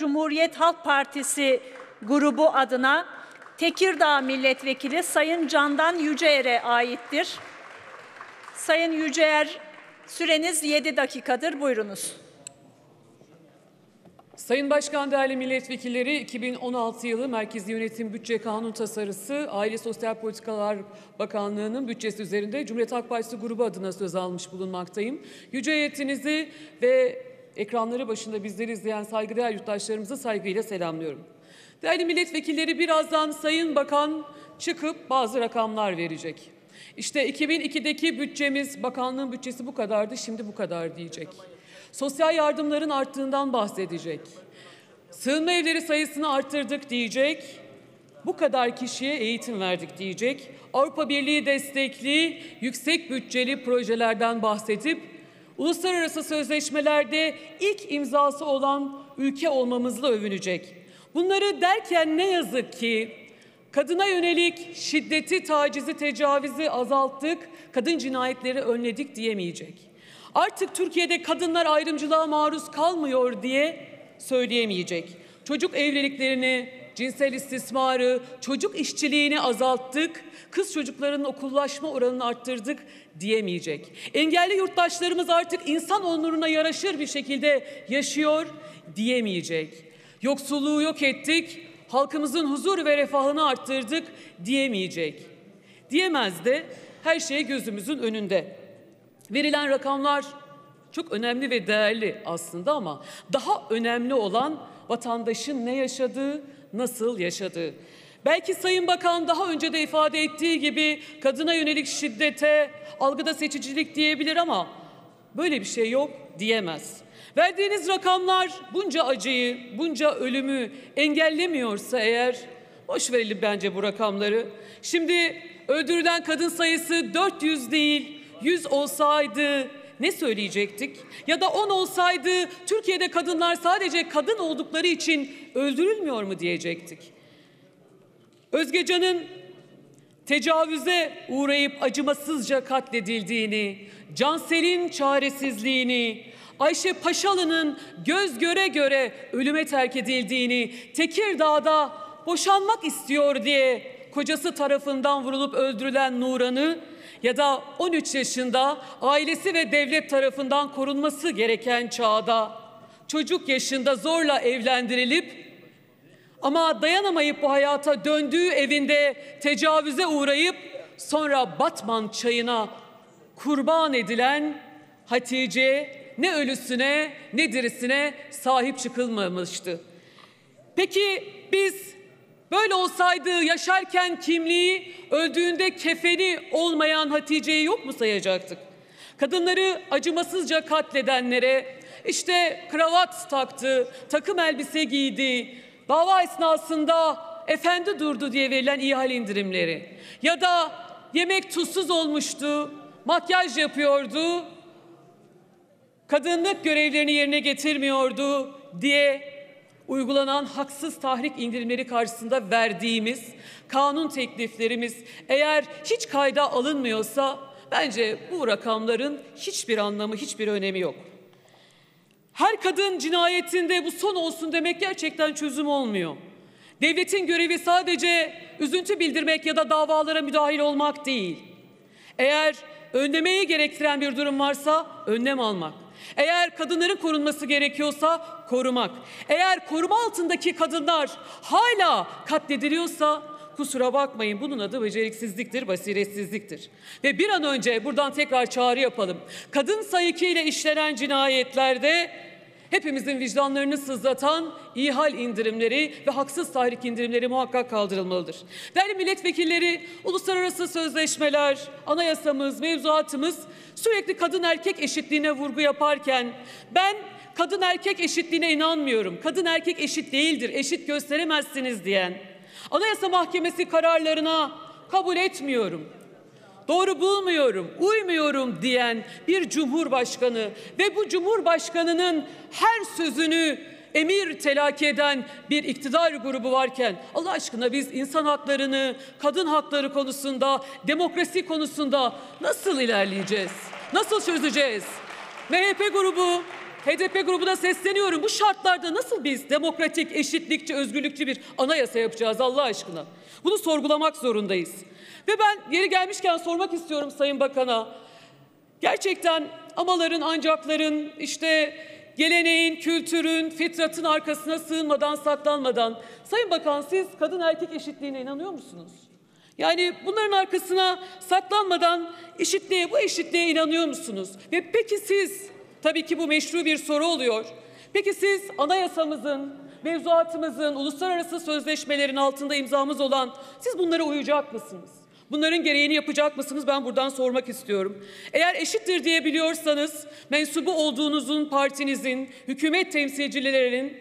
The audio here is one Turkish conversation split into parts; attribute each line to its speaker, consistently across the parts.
Speaker 1: Cumhuriyet Halk Partisi grubu adına Tekirdağ Milletvekili Sayın Candan Yüceer'e aittir. Sayın Yüceer, süreniz 7 dakikadır. Buyurunuz.
Speaker 2: Sayın Başkan, değerli milletvekilleri, 2016 yılı Merkezi Yönetim Bütçe Kanun Tasarısı, Aile Sosyal Politikalar Bakanlığı'nın bütçesi üzerinde Cumhuriyet Halk Partisi grubu adına söz almış bulunmaktayım. Yüce heyetinizi ve ekranları başında bizleri izleyen saygıdeğer yurttaşlarımızı saygıyla selamlıyorum. Değerli milletvekilleri birazdan Sayın Bakan çıkıp bazı rakamlar verecek. İşte 2002'deki bütçemiz, bakanlığın bütçesi bu kadardı, şimdi bu kadar diyecek. Sosyal yardımların arttığından bahsedecek. Sığınma evleri sayısını arttırdık diyecek. Bu kadar kişiye eğitim verdik diyecek. Avrupa Birliği destekli yüksek bütçeli projelerden bahsedip uluslararası sözleşmelerde ilk imzası olan ülke olmamızla övünecek. Bunları derken ne yazık ki kadına yönelik şiddeti, tacizi, tecavüzü azalttık, kadın cinayetleri önledik diyemeyecek. Artık Türkiye'de kadınlar ayrımcılığa maruz kalmıyor diye söyleyemeyecek. Çocuk evliliklerini, cinsel istismarı, çocuk işçiliğini azalttık, kız çocuklarının okullaşma oranını arttırdık diyemeyecek. Engelli yurttaşlarımız artık insan onuruna yaraşır bir şekilde yaşıyor diyemeyecek. Yoksulluğu yok ettik, halkımızın huzur ve refahını arttırdık diyemeyecek. Diyemez de her şey gözümüzün önünde. Verilen rakamlar çok önemli ve değerli aslında ama daha önemli olan vatandaşın ne yaşadığı, nasıl yaşadığı. Belki Sayın Bakan daha önce de ifade ettiği gibi kadına yönelik şiddete, algıda seçicilik diyebilir ama böyle bir şey yok diyemez. Verdiğiniz rakamlar bunca acıyı, bunca ölümü engellemiyorsa eğer boş verelim bence bu rakamları. Şimdi öldürülen kadın sayısı 400 değil, 100 olsaydı ne söyleyecektik? Ya da 10 olsaydı Türkiye'de kadınlar sadece kadın oldukları için öldürülmüyor mu diyecektik? Özgecan'ın tecavüze uğrayıp acımasızca katledildiğini, Cansel'in çaresizliğini, Ayşe Paşalı'nın göz göre göre ölüme terk edildiğini, Tekirdağ'da boşanmak istiyor diye kocası tarafından vurulup öldürülen Nuran'ı ya da 13 yaşında ailesi ve devlet tarafından korunması gereken çağda çocuk yaşında zorla evlendirilip ama dayanamayıp bu hayata döndüğü evinde tecavüze uğrayıp sonra Batman çayına kurban edilen Hatice ne ölüsüne ne dirisine sahip çıkılmamıştı. Peki biz Böyle olsaydı yaşarken kimliği, öldüğünde kefeni olmayan Hatice'yi yok mu sayacaktık? Kadınları acımasızca katledenlere işte kravat taktı, takım elbise giydi, dava esnasında efendi durdu diye verilen ihale indirimleri ya da yemek tuzsuz olmuştu, makyaj yapıyordu, kadınlık görevlerini yerine getirmiyordu diye uygulanan haksız tahrik indirimleri karşısında verdiğimiz kanun tekliflerimiz eğer hiç kayda alınmıyorsa bence bu rakamların hiçbir anlamı, hiçbir önemi yok. Her kadın cinayetinde bu son olsun demek gerçekten çözüm olmuyor. Devletin görevi sadece üzüntü bildirmek ya da davalara müdahil olmak değil. Eğer önlemeyi gerektiren bir durum varsa önlem almak. Eğer kadınların korunması gerekiyorsa korumak. Eğer koruma altındaki kadınlar hala katlediliyorsa kusura bakmayın bunun adı beceriksizliktir, basiretsizliktir. Ve bir an önce buradan tekrar çağrı yapalım. Kadın sayıkı işlenen cinayetlerde hepimizin vicdanlarını sızlatan ihal indirimleri ve haksız tahrik indirimleri muhakkak kaldırılmalıdır. Değerli milletvekilleri, uluslararası sözleşmeler, anayasamız, mevzuatımız sürekli kadın erkek eşitliğine vurgu yaparken ben kadın erkek eşitliğine inanmıyorum. Kadın erkek eşit değildir, eşit gösteremezsiniz diyen Anayasa Mahkemesi kararlarına kabul etmiyorum doğru bulmuyorum, uymuyorum diyen bir cumhurbaşkanı ve bu cumhurbaşkanının her sözünü emir telakki eden bir iktidar grubu varken Allah aşkına biz insan haklarını, kadın hakları konusunda, demokrasi konusunda nasıl ilerleyeceğiz? Nasıl çözeceğiz? MHP grubu HDP grubuna sesleniyorum. Bu şartlarda nasıl biz demokratik, eşitlikçi, özgürlükçü bir anayasa yapacağız Allah aşkına? Bunu sorgulamak zorundayız. Ve ben yeri gelmişken sormak istiyorum Sayın Bakan'a. Gerçekten amaların, ancakların, işte geleneğin, kültürün, fitratın arkasına sığınmadan, saklanmadan. Sayın Bakan siz kadın erkek eşitliğine inanıyor musunuz? Yani bunların arkasına saklanmadan eşitliğe, bu eşitliğe inanıyor musunuz? Ve peki siz, tabii ki bu meşru bir soru oluyor. Peki siz anayasamızın, mevzuatımızın, uluslararası sözleşmelerin altında imzamız olan siz bunlara uyacak mısınız? Bunların gereğini yapacak mısınız? Ben buradan sormak istiyorum. Eğer eşittir diye biliyorsanız mensubu olduğunuzun partinizin, hükümet temsilcilerinin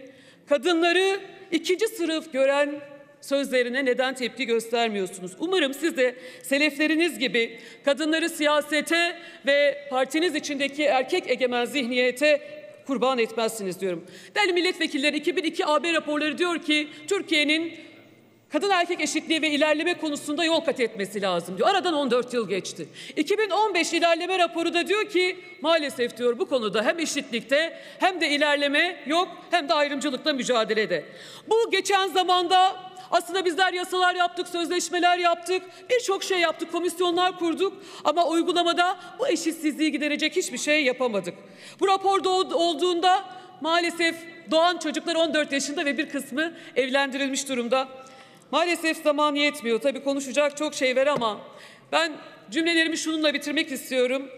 Speaker 2: kadınları ikinci sınıf gören sözlerine neden tepki göstermiyorsunuz? Umarım siz de selefleriniz gibi kadınları siyasete ve partiniz içindeki erkek egemen zihniyete kurban etmezsiniz diyorum. Değerli milletvekilleri 2002 AB raporları diyor ki Türkiye'nin kadın erkek eşitliği ve ilerleme konusunda yol kat etmesi lazım diyor. Aradan 14 yıl geçti. 2015 ilerleme raporu da diyor ki maalesef diyor bu konuda hem eşitlikte hem de ilerleme yok hem de ayrımcılıkla mücadelede. Bu geçen zamanda aslında bizler yasalar yaptık, sözleşmeler yaptık, birçok şey yaptık, komisyonlar kurduk ama uygulamada bu eşitsizliği giderecek hiçbir şey yapamadık. Bu raporda olduğunda maalesef doğan çocuklar 14 yaşında ve bir kısmı evlendirilmiş durumda. Maalesef zaman yetmiyor. Tabii konuşacak çok şey var ama ben cümlelerimi şununla bitirmek istiyorum.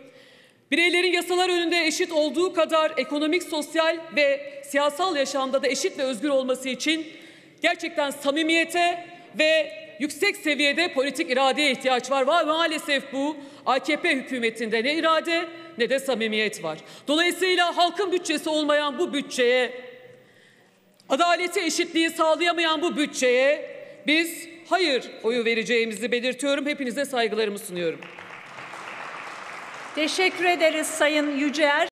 Speaker 2: Bireylerin yasalar önünde eşit olduğu kadar ekonomik, sosyal ve siyasal yaşamda da eşit ve özgür olması için gerçekten samimiyete ve yüksek seviyede politik iradeye ihtiyaç var. Var maalesef bu AKP hükümetinde ne irade ne de samimiyet var. Dolayısıyla halkın bütçesi olmayan bu bütçeye, adaleti eşitliği sağlayamayan bu bütçeye biz hayır oyu vereceğimizi belirtiyorum. Hepinize saygılarımı sunuyorum.
Speaker 1: Teşekkür ederiz Sayın Yücel.